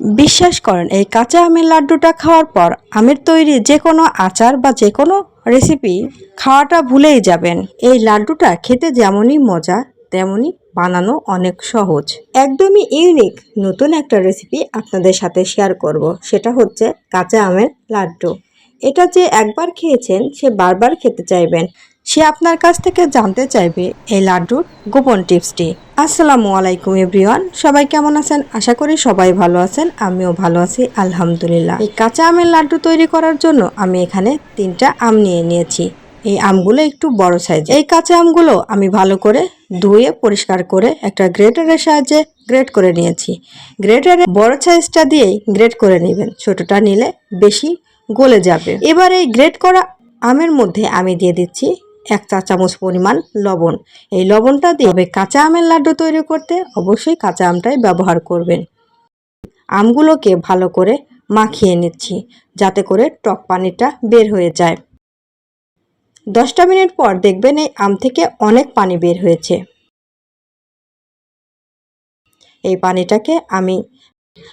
বিশ্বাস করেন, এই কাঁচা আমের লাড্ডুটা খাওয়ার পর আমের তৈরি যে কোনো আচার বা যে কোনো রেসিপি খাওয়াটা ভুলেই যাবেন। এই লাড্ডুটা খেতে যেমনই মজা, তেমনই বানানো অনেক সহজ। একদমই ইউনিক নতুন একটা রেসিপি আপনাদের সাথে শেয়ার করব, সেটা হচ্ছে কাঁচা আমের লাড্ডু। এটা যে একবার খেয়েছেন, সে বারবার খেতে চাইবেন। সে আপনার কাছ থেকে জানতে চাইবে এই লাড্ডুর গোপন টিপসটি আসসালামু আলাইকুম এভরিওয়ান। সবাই কেমন আছেন? আশা করি সবাই ভালো আছেন, আমিও ভালো আছি, আলহামদুলিল্লাহ। এই কাঁচা আমের লাড্ডু তৈরি করার জন্য আমি এখানে তিনটা আম নিয়ে নিয়েছি। এই আমগুলো একটু বড় সাইজ এই কাঁচা আমগুলো আমি ভালো করে ধুয়ে, পরিষ্কার করে একটা গ্রেটারের সাহায্যে গ্রেট করে নিয়েছি। গ্রেটারে বড় সাইজটা দিয়েই গ্রেট করে নেবেন। ছোটটা নিলে বেশি গলে যাবে। এবার এই গ্রেট করা আমের মধ্যে আমি দিয়ে দিচ্ছি এক চা চামচ পরিমাণ লবণ। এই লবণটা দিয়ে তবে কাঁচা আমের লাড্ডু তৈরি করতে অবশ্যই কাঁচা আমটাই ব্যবহার করবেন। আমগুলোকে ভালো করে মাখিয়ে নিচ্ছি, যাতে করে টক পানিটা বের হয়ে যায়। দশটা মিনিট পর দেখবেন এই আম থেকে অনেক পানি বের হয়েছে। এই পানিটাকে আমি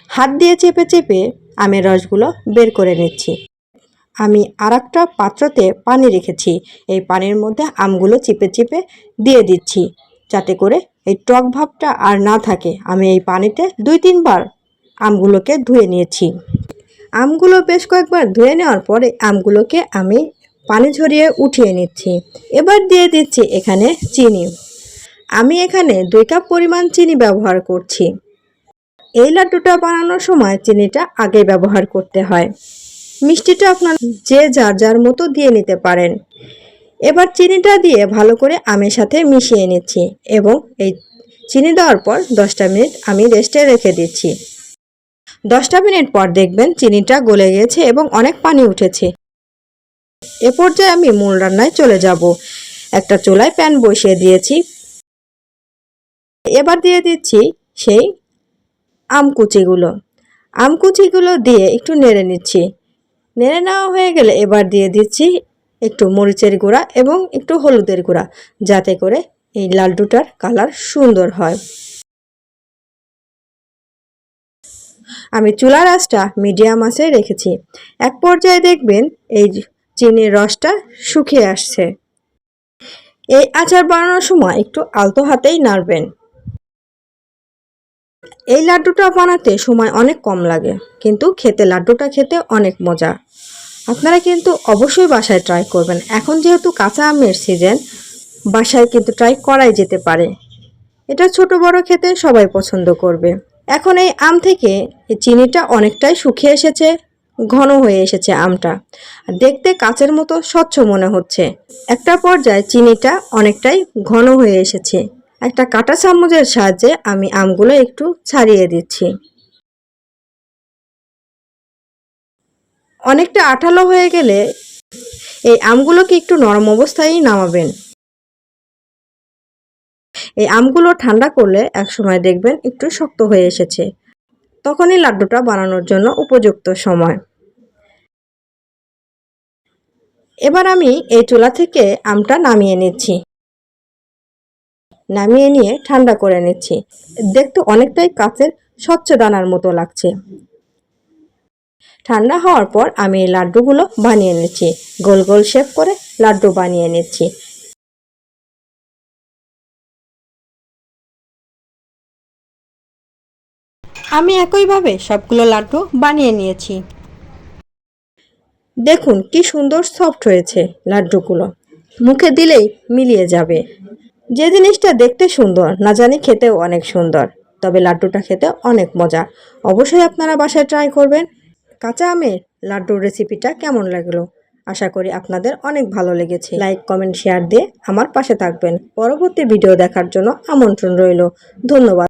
হাত দিয়ে চেপে চেপে আমের রসগুলো বের করে নিচ্ছি। আমি আর একটা পাত্রতে পানি রেখেছি। এই পানির মধ্যে আমগুলো চিপে চিপে দিয়ে দিচ্ছি। যাতে করে এই টক ভাবটা আর না থাকে। আমি এই পানিতে দুই তিনবার আমগুলোকে ধুয়ে নিয়েছি। আমগুলো বেশ কয়েকবার ধুয়ে নেওয়ার পরে আমগুলোকে আমি পানি ঝরিয়ে উঠিয়ে নিচ্ছি। এবার দিয়ে দিচ্ছি এখানে চিনি। আমি এখানে দুই কাপ পরিমাণ চিনি ব্যবহার করছি। এই লাড্ডুটা বানানোর সময় চিনিটা আগে ব্যবহার করতে হয়। মিষ্টিটা আপনার যে যার যার মতো দিয়ে নিতে পারেন। এবার চিনিটা দিয়ে ভালো করে আমের সাথে মিশিয়ে নিচ্ছি এবং এই চিনি দেওয়ার পর দশটা মিনিট আমি রেস্টে রেখে দিচ্ছি। দশটা মিনিট পর দেখবেন চিনিটা গলে গেছে এবং অনেক পানি উঠেছে। এ পর্যায়ে আমি মূল রান্নায় চলে যাব। একটা চুলায় প্যান বসিয়ে দিয়েছি। এবার দিয়ে দিচ্ছি সেই আমকুচিগুলো। আমকুচিগুলো দিয়ে একটু নেড়ে নিচ্ছি। নেড়ে নেওয়া হয়ে গেলে এবার দিয়ে দিচ্ছি একটু মরিচের গুঁড়া এবং একটু হলুদের গুঁড়া, যাতে করে এই লাড্ডুটার কালার সুন্দর হয়। আমি চুলার আঁচটা মিডিয়াম আঁচে রেখেছি। এক পর্যায়ে দেখবেন এই চিনির রসটা শুকিয়ে আসছে। এই আচার বানানোর সময় একটু আলতো হাতেই নাড়বেন। এই লাড্ডুটা বানাতে সময় অনেক কম লাগে, কিন্তু খেতে, লাড্ডুটা খেতে অনেক মজা। আপনারা কিন্তু অবশ্যই বাসায় ট্রাই করবেন। এখন যেহেতু কাঁচা আমের সিজন বাসায় কিন্তু ট্রাই করাই যেতে পারে। এটা ছোট বড় খেতে সবাই পছন্দ করবে। এখন এই আম থেকে চিনিটা অনেকটাই শুকিয়ে এসেছে, ঘন হয়ে এসেছে আমটা। দেখতে কাচের মতো স্বচ্ছ মনে হচ্ছে। একটা পর্যায়ে চিনিটা অনেকটাই ঘন হয়ে এসেছে। একটা কাঁটা চামচের সাহায্যে আমি আমগুলো একটু ছাড়িয়ে দিচ্ছি। অনেকটা আঠালো হয়ে গেলে এই আমগুলোকে একটু নরম অবস্থায় নামাবেন। এই আমগুলো ঠান্ডা করলে এক সময় দেখবেন একটু শক্ত হয়ে এসেছে। তখনই লাড্ডুটা বানানোর জন্য উপযুক্ত সময়। এবার আমি এই চুলা থেকে আমটা নামিয়ে নিচ্ছি। নামিয়ে নিয়ে ঠান্ডা করে নিচ্ছি। দেখতে অনেকটাই কাচের স্বচ্ছ দানার মতো লাগছে। ঠান্ডা হওয়ার পর আমি এই লাড্ডুগুলো বানিয়ে নিচ্ছি। গোল গোল শেপ করে লাড্ডু বানিয়ে নিচ্ছি। আমি একইভাবে সবগুলো লাড্ডু বানিয়ে নিয়েছি। দেখুন কি সুন্দর সফট হয়েছে লাড্ডুগুলো। মুখে দিলেই মিলিয়ে যাবে। যে জিনিসটা দেখতে সুন্দর না জানি খেতেও অনেক সুন্দর তবে লাড্ডুটা খেতে অনেক মজা। অবশ্যই আপনারা বাসায় ট্রাই করবেন। কাঁচা আমের লাড্ডুর রেসিপিটা কেমন লাগল? আশা করি আপনাদের অনেক ভালো লেগেছে। লাইক কমেন্ট শেয়ার দিয়ে আমার পাশে থাকবেন। পরবর্তী ভিডিও দেখার জন্য আমন্ত্রণ রইল। ধন্যবাদ।